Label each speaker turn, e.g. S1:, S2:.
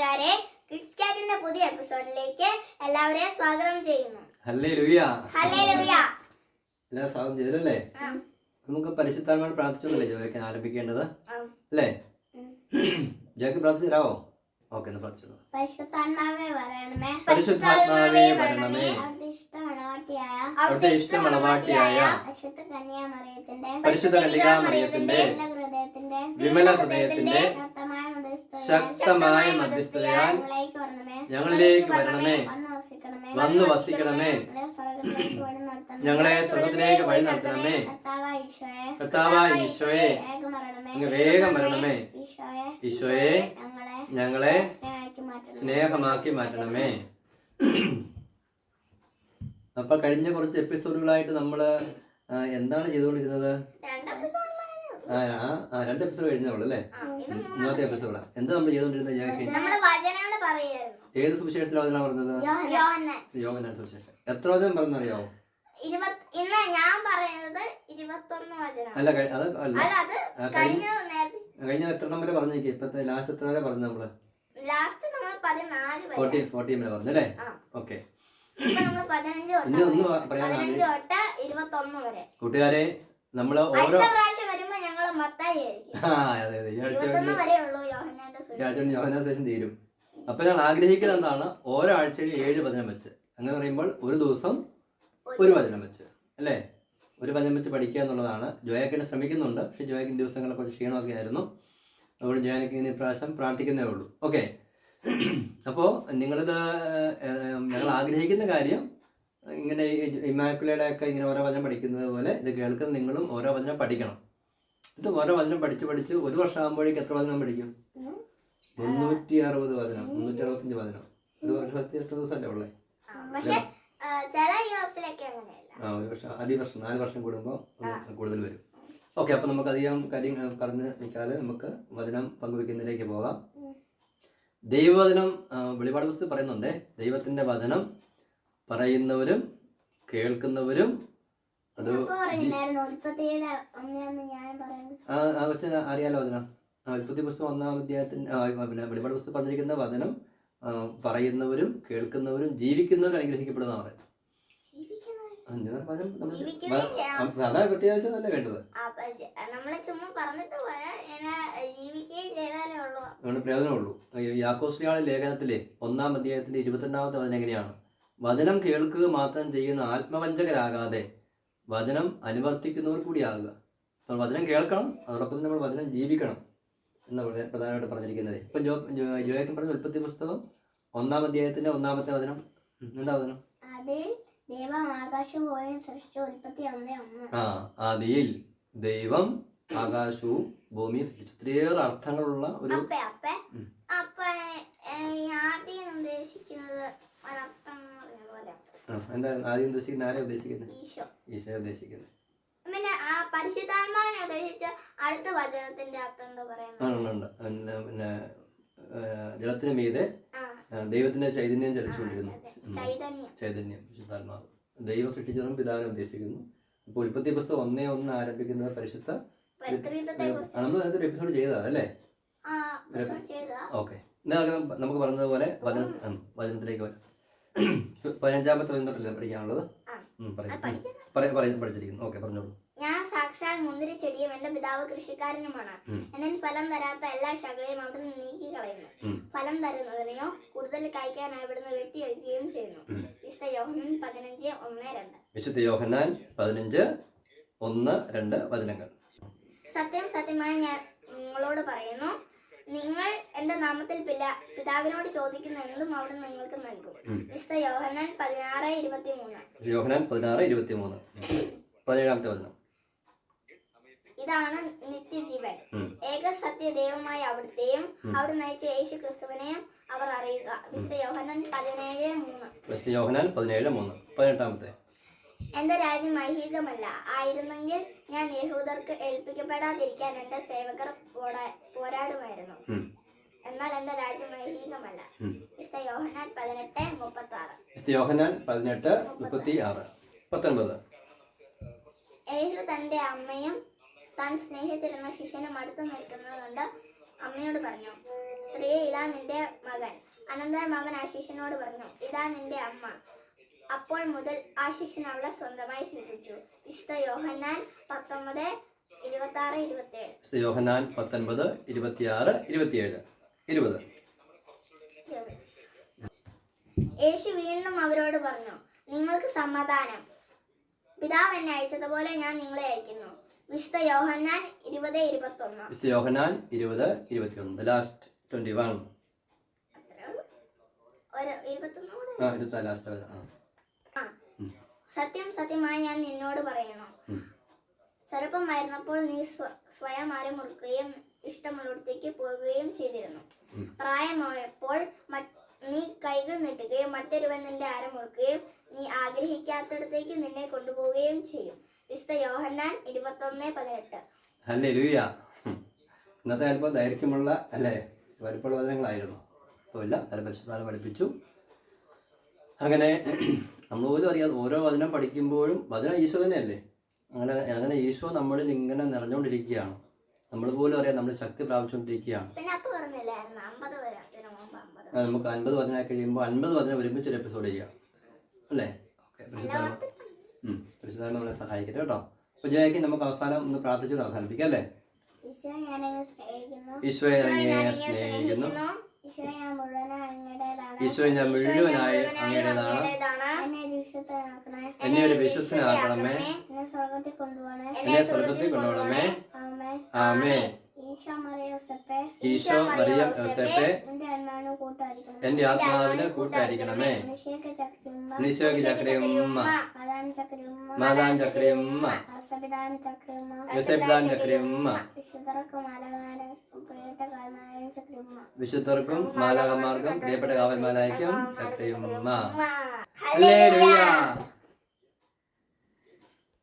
S1: കൂട്ടുകാരെ കിഡ്സ് കാറ്റിന്റെ പുതിയ എപ്പിസോഡിലേക്ക് എല്ലാവരെയും സ്വാഗതം ചെയ്യുന്നു.
S2: എല്ലാവരും സ്വാഗതം ചെയ്തല്ലേ. നമുക്ക് പരിശുദ്ധാത്മാവ് പ്രാർത്ഥിച്ചോണ്ടല്ലേ ജോയ്ക്ക് ആരംഭിക്കേണ്ടത്? അല്ലേ. ജോയ്ക്ക് പ്രാർത്ഥിച്ചു തരാമോ ഓക്കെ പ്രാർത്ഥിച്ചു
S1: പരിശുദ്ധാത്മാവേ വരണമേ.
S2: പരിശുദ്ധാത്മാവേ വരണമേ.
S1: അവിടുത്തെ പരിശുദ്ധ കന്യാമറിയത്തിന്റെ
S2: പരിശുദ്ധ
S1: വിമല ഹൃദയത്തിന്റെ ശക്തമായ മധ്യസ്ഥതയാൽ ഞങ്ങളിലേക്ക് വരണമേ. വന്നു വസിക്കണമേ. ഞങ്ങളെ
S2: സ്വർഗത്തിലേക്ക് വഴി നടത്തണമേ.
S1: കർത്താവായ ഈശോയെ വേഗം വരണമേ. ഈശോയെ ഞങ്ങളെ സ്നേഹമാക്കി
S2: മാറ്റണമേ. അപ്പൊ കഴിഞ്ഞ കുറച്ച് എപ്പിസോഡുകളായിട്ട് നമ്മൾ എന്താണ് ചെയ്തുകൊണ്ടിരുന്നത്. ആ രണ്ട് എപ്പിസോഡ് കഴിഞ്ഞേ ഉള്ളൂ അല്ലേ? ഇന്നത്തെ എപ്പിസോഡാ എന്താ നമ്മൾ ചെയ്തുകൊണ്ടിരുന്നത്
S1: ഞാൻ
S2: ഏത് സുവിശേഷത്തിലാണ് പറഞ്ഞത്?
S1: യോഹന്നാൻ.
S2: യോഗനാണ് സുവിശേഷം. എത്ര വചനം പറഞ്ഞറിയാവോ
S1: ഞാൻ പറയുന്നത്
S2: അല്ല അത് അല്ല.
S1: അല്ല
S2: കഴിഞ്ഞ എത്ര നമ്പർ പറഞ്ഞേക്ക് ഇപ്പത്തെ ലാസ്റ്റ് എത്ര വരെ പറഞ്ഞു നമ്മൾ?
S1: ലാസ്റ്റ് നമ്മൾ പതിനാല് വരെ.
S2: ഫോർട്ടീൻ ഫോർട്ടീൻ വരെ പറഞ്ഞു അല്ലേ. ഓക്കെ ഇനി ഒന്ന് കൂട്ടുകാരെ നമ്മൾ ഓരോ
S1: അടുത്ത പ്രാവശ്യം വരുമ്പോ ഞങ്ങൾ മത്തായി ആയിരിക്കും
S2: ആ അതെ അതെ. ഈ ആഴ്ച
S1: ഇരുപത്തൊന്ന് വരെ ഉള്ളൂ യോഹന്നാന്റെ
S2: ഈ
S1: സുവിശേഷം.
S2: ആഴ്ച യോഹന തീരും. അപ്പൊ ഞങ്ങൾ ആഗ്രഹിക്കുന്നത് എന്താണ്? ഓരോ ആഴ്ചയിൽ ഏഴ് വചനം വെച്ച്. അങ്ങനെ പറയുമ്പോൾ ഒരു ദിവസം ഒരു വചനം വെച്ച്. അല്ലേ? ഒരു വചനം വെച്ച് പഠിക്കുക എന്നുള്ളതാണ്. ജോയാക്കിനെ ശ്രമിക്കുന്നുണ്ട്. പക്ഷെ ജോയാക്കിന് ദിവസങ്ങളെ കുറച്ച് ക്ഷീണമൊക്കെ ആയിരുന്നു. അതുകൊണ്ട് ജോയാനക്ക് ഇനി പ്രാവശ്യം പ്രാർത്ഥിക്കുന്നേ ഉള്ളൂ. ഓക്കെ. അപ്പോൾ നിങ്ങളിത് ഞങ്ങൾ ആഗ്രഹിക്കുന്ന കാര്യം ഇങ്ങനെ ഇമാക്കുലയുടെ ഒക്കെ ഇങ്ങനെ ഓരോ വചനം പഠിക്കുന്നത് പോലെ ഇത് കേൾക്കുന്ന നിങ്ങളും ഓരോ വചനം പഠിക്കണം. ഇത് ഓരോ വചനം പഠിച്ചു പഠിച്ച് ഒരു വർഷം ആകുമ്പോഴേക്ക് എത്ര വചനം പഠിക്കും. മുന്നൂറ്റി അറുപത് വചനം മുന്നൂറ്റി അറുപത്തഞ്ച് വചനം. ഇത് ഒരു വർഷത്തി എത്ര ദിവസമല്ലേ ഉള്ളേ?
S1: ആ,
S2: ഒരു വർഷം അധിക വർഷം നാല് വർഷം കൂടുമ്പോൾ കൂടുതൽ വരും. ഓക്കെ അപ്പോൾ നമുക്ക് അധികം കാര്യങ്ങൾ പറഞ്ഞ് നിൽക്കാതെ നമുക്ക് വചനം പങ്കുവെക്കുന്നതിലേക്ക് പോകാം. ദൈവവചനം വെളിപാട് പുസ്തകം പറയുന്നുണ്ട്. ദൈവത്തിന്റെ വചനം പറയുന്നവരും കേൾക്കുന്നവരും അത് ആ കൊച്ചിന് അറിയാലോ വചനം ഉൽപ്പത്തി പുസ്തകം ഒന്നാം അധ്യായത്തിന് പിന്നെ വെളിപാട് പുസ്തകം പറഞ്ഞിരിക്കുന്ന വചനം പറയുന്നവരും കേൾക്കുന്നവരും ജീവിക്കുന്നവരും അനുഗ്രഹിക്കപ്പെടുന്ന പറയുന്നത്. അതാണ് പ്രത്യാവശ്യം തന്നെ വേണ്ടത് അതുകൊണ്ട് പ്രയോജനമുള്ളൂ യാക്കോസ്ലിയാളെ ലേഖനത്തിലെ ഒന്നാം അധ്യായത്തിന്റെ ഇരുപത്തിരണ്ടാമത്തെ വചനം എങ്ങനെയാണ്? വചനം കേൾക്കുക മാത്രം ചെയ്യുന്ന ആത്മവഞ്ചകരാകാതെ വചനം അനുവർത്തിക്കുന്നവർ കൂടിയാകുക. അപ്പോൾ വചനം കേൾക്കണം അതോടൊപ്പം തന്നെ നമ്മൾ വചനം ജീവിക്കണം എന്ന് പ്രധ- പ്രധാനമായിട്ട് പറഞ്ഞിരിക്കുന്നത്. ഇപ്പം ജോ ജോ- ജോയക്കൻ പറഞ്ഞ ഉൽപ്പത്തി പുസ്തകം ഒന്നാം അധ്യായത്തിന്റെ ഒന്നാമത്തെ വചനം. എന്താ വചനം? ആ ആദിയിൽ ദൈവം ആകാശവും ഭൂമിയും സൃഷ്ടിച്ചു. ഒത്തിരിയേറെ അർത്ഥങ്ങളുള്ള ഒരു
S1: ആദ്യം ഉദ്ദേശിക്കുന്നത് ഒരർത്ഥം എന്ന് പറഞ്ഞ പോലെ
S2: ആ, എന്താണ് ആദ്യം ഉദ്ദേശിക്കുന്നത്? ആരെ ഉദ്ദേശിക്കുന്നത്?
S1: ഈശോ.
S2: ഉദ്ദേശിക്കുന്നത്.
S1: പിന്നെ ആ പരിശുദ്ധാത്മാവിനെ ഉദ്ദേശിച്ച അടുത്ത വചനത്തിന്റെ അർത്ഥം
S2: ഉണ്ട്. പിന്നെ ജലത്തിന് മീതെ ദൈവത്തിന്റെ ചൈതന്യം ചലിച്ചുകൊണ്ടിരുന്നു.
S1: ചൈതന്യം.
S2: വിശുദ്ധാത്മാവ് ദൈവം സൃഷ്ടിച്ചതും പിതാവിനെ ഉദ്ദേശിക്കുന്നു. അപ്പോൾ ഉൽപ്പത്തി പുസ്തകം ഒന്നേ ഒന്ന് ആരംഭിക്കുന്നത് പരിശുദ്ധ നമ്മൾ നേരത്തെ എപ്പിസോഡ് ചെയ്തതാണ് അല്ലേ? ഓക്കെ. നമുക്ക് പറഞ്ഞതുപോലെ വചന വചനത്തിലേക്ക് വരാം. പതിനഞ്ചാമത്തെ വചനം തൊട്ടല്ലേ പഠിക്കാനുള്ളത്? പഠിച്ചിരിക്കുന്നു. ഓക്കെ പറഞ്ഞോളൂ.
S1: ഞാൻ സാക്ഷാൽ മുന്തിരി ചെടിയും എന്റെ പിതാവ് കൃഷിക്കാരനുമാണ്. എന്നാൽ ഫലം തരാത്ത എല്ലാ ശകലയും അവിടുന്ന് നീക്കി കളയുന്നു. ഫലം തരുന്നതിനെയോ കൂടുതൽ കഴിക്കാനായി ഇവിടുന്ന് വെട്ടിവെക്കുകയും ചെയ്യുന്നു. വിശുദ്ധ യോഹനൻ പതിനഞ്ച് ഒന്ന് രണ്ട്.
S2: വിശുദ്ധ യോഹന്നാൻ പതിനഞ്ച് ഒന്ന് രണ്ട് വചനങ്ങൾ.
S1: സത്യം സത്യമായി ഞാൻ നിങ്ങളോട് പറയുന്നു. നിങ്ങൾ എന്റെ നാമത്തിൽ പില പിതാവിനോട് ചോദിക്കുന്ന എന്തും അവിടെ നിങ്ങൾക്ക് നൽകും. വിശുദ്ധ യോഹനാൻ പതിനാറ് ഇരുപത്തി മൂന്ന്
S2: യോഹനാൻ പതിനാറ് ഇരുപത്തി മൂന്ന് പതിനേഴാമത്തെ വചനം.
S1: ഇതാണ് നിത്യജീവൻ. ഏക സത്യ ദൈവമായ അവിടുത്തെയും. അവിടെ നയിച്ച യേശു ക്രിസ്തുവിനെയും അവർ അറിയുക. വിശുദ്ധ യോഹനൻ പതിനേഴ് മൂന്ന്.
S2: വിശുദ്ധ യോഹനാൻ പതിനേഴ് മൂന്ന്. പതിനെട്ടാമത്തെ.
S1: എന്റെ രാജ്യം ഐഹികമല്ല. ആയിരുന്നെങ്കിൽ ഞാൻ യഹൂദർക്ക് ഏൽപ്പിക്കപ്പെടാതിരിക്കാൻ എന്റെ സേവകർ പോരാടുമായിരുന്നു. എന്നാൽ എന്റെ രാജ്യം ഐഹികമല്ല.
S2: ഉം.
S1: വിശുദ്ധ യോഹനാൻ പതിനെട്ട് മുപ്പത്തി ആറ്
S2: വിശുദ്ധ യോഹനാൻ പതിനെട്ട് മുപ്പത്തി ആറ് പത്തൊൻപത്.
S1: യേശു തന്റെ അമ്മയും താൻ സ്നേഹിച്ചിരുന്ന ശിഷ്യനും അടുത്ത് നിൽക്കുന്നതുകൊണ്ട് അമ്മയോട് പറഞ്ഞു സ്ത്രീയെ ഇതാ നിന്റെ മകൻ. അനന്തരം അവൻ ആ ശിഷ്യനോട് പറഞ്ഞു ഇതാ നിന്റെ അമ്മ. അപ്പോൾ മുതൽ ആശിഷൻ അവളെ സ്വന്തമായി സ്വീകരിച്ചു. വിശുദ്ധ യോഹന്നാൻ പത്തൊമ്പത് ഇരുപത്തി ആറ് ഇരുപത്തി ഏഴ്
S2: വിശുദ്ധ യോഹന്നാൻ പത്തൊൻപത് ഇരുപത്തിയാറ് ഇരുപത്തിയേഴ്. ഇരുപത്.
S1: യേശു വീണ്ടും അവരോട് പറഞ്ഞു നിങ്ങൾക്ക് സമാധാനം. പിതാവ് എന്നെ അയച്ചതുപോലെ ഞാൻ നിങ്ങളെ അയക്കുന്നു. വിശുദ്ധ യോഹന്നാൻ ഇരുപത് ഇരുപത്തി ഒന്ന്
S2: വിശുദ്ധ യോഹന്നാൻ ഇരുപത് ഇരുപത്തിയൊന്ന്. ലാസ്റ്റ് ട്വന്റി വൺ
S1: ഇരുപത്തൊന്ന്
S2: ആ ഇരുപത്തി ലാസ്റ്റ് ആ
S1: ആ. സത്യം സത്യമായി ഞാൻ നിന്നോട് പറയുന്നു. ചെറുപ്പമായിരുന്നപ്പോൾ നീ സ്വ- സ്വയം അരമുറുക്കുകയും ഇഷ്ടമുള്ളിടത്തേക്ക് പോകുകയും ചെയ്തിരുന്നു. പ്രായമായപ്പോൾ നീ കൈകൾ നീട്ടുകയും മറ്റൊരുവൻ നിന്റെ അരമുറുക്കുകയും നീ ആഗ്രഹിക്കാത്തിടത്തേക്ക് നിന്നെ കൊണ്ടുപോവുകയും ചെയ്യും. വിശുദ്ധ യോഹന്നാൻ ഇരുപത്തൊന്ന് പതിനെട്ട്.
S2: അല്ലേ ലൂയ ഇന്നത്തെ അല്പം ദൈർഘ്യമുള്ള അല്ലേ? വലിപ്പമുള്ള വചനങ്ങളായിരുന്നു. ഇപ്പോൾ ഇല്ല. നല്ല പരിശുദ്ധാനം പഠിപ്പിച്ചു. അങ്ങനെ നമ്മൾ പോലും അറിയാതെ ഓരോ വചനം പഠിക്കുമ്പോഴും വചനം ഈശോ തന്നെയല്ലേ? അങ്ങനെ അങ്ങനെ ഈശോ നമ്മളിൽ ഇങ്ങനെ നിറഞ്ഞുകൊണ്ടിരിക്കുകയാണ്. നമ്മൾ പോലും അറിയാം നമ്മൾ ശക്തി പ്രാപിച്ചുകൊണ്ടിരിക്കുകയാണ്. നമുക്ക് അൻപത് വചനമായി കഴിയുമ്പോൾ അൻപത് വചനം ഒരുമിച്ച് ഒരു എപ്പിസോഡ് ചെയ്യാം. അല്ലേ? ഓക്കെ പരിശുദ്ധാത്മ നമ്മളെ സഹായിക്കട്ടെ കേട്ടോ. അപ്പോൾ ജയക്ക് നമുക്ക് അവസാനം ഒന്ന് പ്രാർത്ഥിച്ചിട്ട് അവസാനിപ്പിക്കാം അല്ലേ? ഈശോയെ സ്നേഹിക്കുന്നു.
S1: അങ്ങയുടേതാണ്
S2: ഈശോയെ ഞാൻ മുഴുവനായി
S1: ഒരു വിശുദ്ധനാക്കണേ
S2: എന്നെ ഒരു വിശ്വസനാക്കണമേ
S1: എന്നെ സ്വർഗത്തിൽ കൊണ്ടുപോകണേ
S2: കൊണ്ടുപോകണമേ.
S1: ആമേ
S2: ആമേ
S1: ഈശോ മറിയ യോസേപ്പെ എന്റെ
S2: ആത്മാവിന് കൂട്ടായിരിക്കണമേ നിശോക്ക് ചക്രയുമ്മ
S1: മാതാൻ ചക്രയുമ്മ
S2: മാതാൻ ചക്രയുമ്മ
S1: വിശുദ്ധർക്ക്
S2: മാലാകന്മാർക്കും പ്രിയപ്പെട്ട കാവന്മാരായിരിക്കും ചക്രയുമ്മ